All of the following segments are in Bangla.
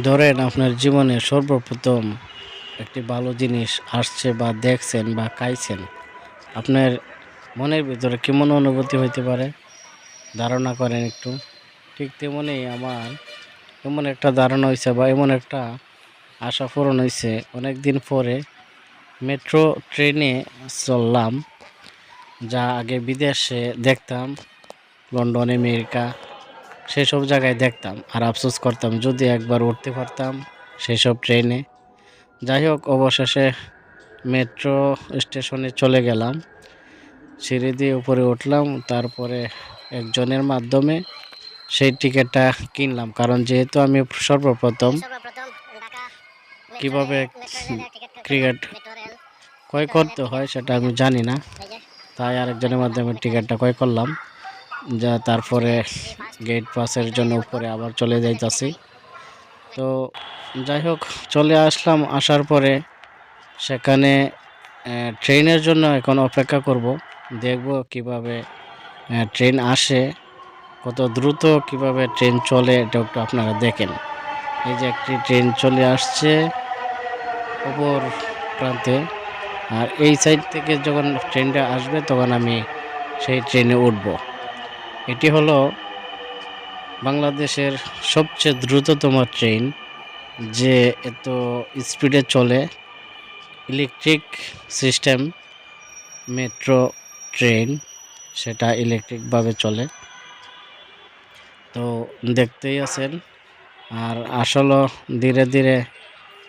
ধরেন আপনার জীবনে সর্বপ্রথম একটি ভালো জিনিস আসছে বা দেখছেন বা খাইছেন, আপনার মনের ভিতরে কেমন অনুভূতি হইতে পারে? ধারণা করেন একটু। ঠিক তেমনই আমার এমন একটা ধারণা হয়েছে বা এমন একটা আশা পূরণ হয়েছে অনেক দিন পরে মেট্রো ট্রেনে চললাম, যা আগে বিদেশে দেখতাম, লন্ডন, আমেরিকা সেই সব জায়গায় দেখতাম আর আফসোস করতাম যদি একবার উঠতে পারতাম সেই সব ট্রেনে। যাই হোক, অবশেষে মেট্রো স্টেশনে চলে গেলাম। সিঁড়ি দিয়ে উপরে উঠলাম, তারপরে একজনের মাধ্যমে সেই টিকিটটা কিনলাম। কারণ যেহেতু আমি সর্বপ্রথম, কীভাবে ক্রিকেট ক্রয় করতে হয় সেটা আমি জানি না। তাই আরেকজনের মাধ্যমে টিকিটটা ক্রয় করলাম। যা তারপরে গেট পাসের জন্য উপরে আবার চলে যাইতাছি। তো যাই হোক চলে আসলাম, আসার পরে সেখানে ট্রেনের জন্য এখন অপেক্ষা করব। দেখব কীভাবে ট্রেন আসে, কত দ্রুত কীভাবে ট্রেন চলে, এটা একটু আপনারা দেখেন। এই যে একটি ট্রেন চলে আসছে অপর প্রান্তে, আর এই সাইড থেকে যখন ট্রেনটা আসবে, তখন আমি সেই ট্রেনে উঠব। এটি হলো বাংলাদেশের সবচেয়ে দ্রুততম ট্রেন যে এত স্পিডে চলে ইলেকট্রিক সিস্টেম, মেট্রো, ট্রেন, সেটা ইলেকট্রিকভাবে চলে। তো দেখতেই আছেন, আর আসলে ধীরে ধীরে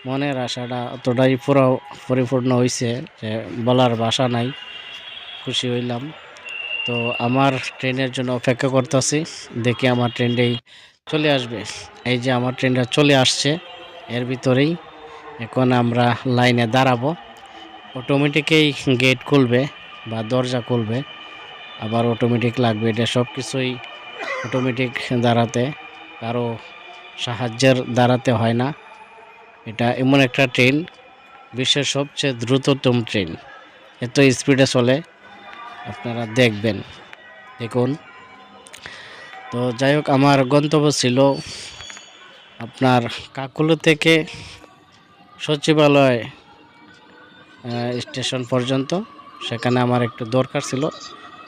মনের আশাটা অতটাই পুরো, পরিপূর্ণ হয়েছে যে বলার ভাষা নাই, খুশি হইলাম। তো আমার ট্রেনের জন্য অপেক্ষা করতেছি, দেখি আমার ট্রেনটাই চলে আসবে। এই যে আমার ট্রেনটা চলে আসছে, এর ভিতরেই এখন আমরা লাইনে দাঁড়াবো। অটোমেটিকেই গেট খুলবে বা দরজা খুলবে, আবার অটোমেটিক লাগবে। এটা সব কিছুই অটোমেটিক দাঁড়াতে, কারও সাহায্যের দাঁড়াতে হয় না। এটা এমন একটা ট্রেন, বিশ্বের সবচেয়ে দ্রুততম ট্রেন। এত স্পিডে চলে আপনারা দেখবেন। দেখুন। তো যাই হোক, আমার গন্তব্য ছিল আপনার কাকুলু থেকে সচিবালয় স্টেশন পর্যন্ত। সেখানে আমার একটু দরকার ছিল,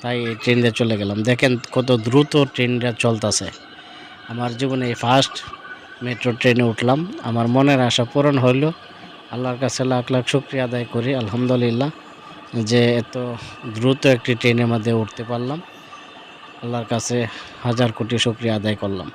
তাই এই চলে গেলাম। দেখেন কত দ্রুত ট্রেনটা চলতেছে। আমার জীবনে এই ফার্স্ট মেট্রো ট্রেনে উঠলাম। আমার মনের আশা পূরণ হইল। আল্লাহর কাছে লাখ লাখ শুক্রিয়া আদায় করি, আলহামদুলিল্লাহ। যে এত দ্রুত একটি ট্রেনের মধ্যে উঠতে পারলাম। আল্লাহর কাছে হাজার কোটি শুক্রিয়া আদায় করলাম।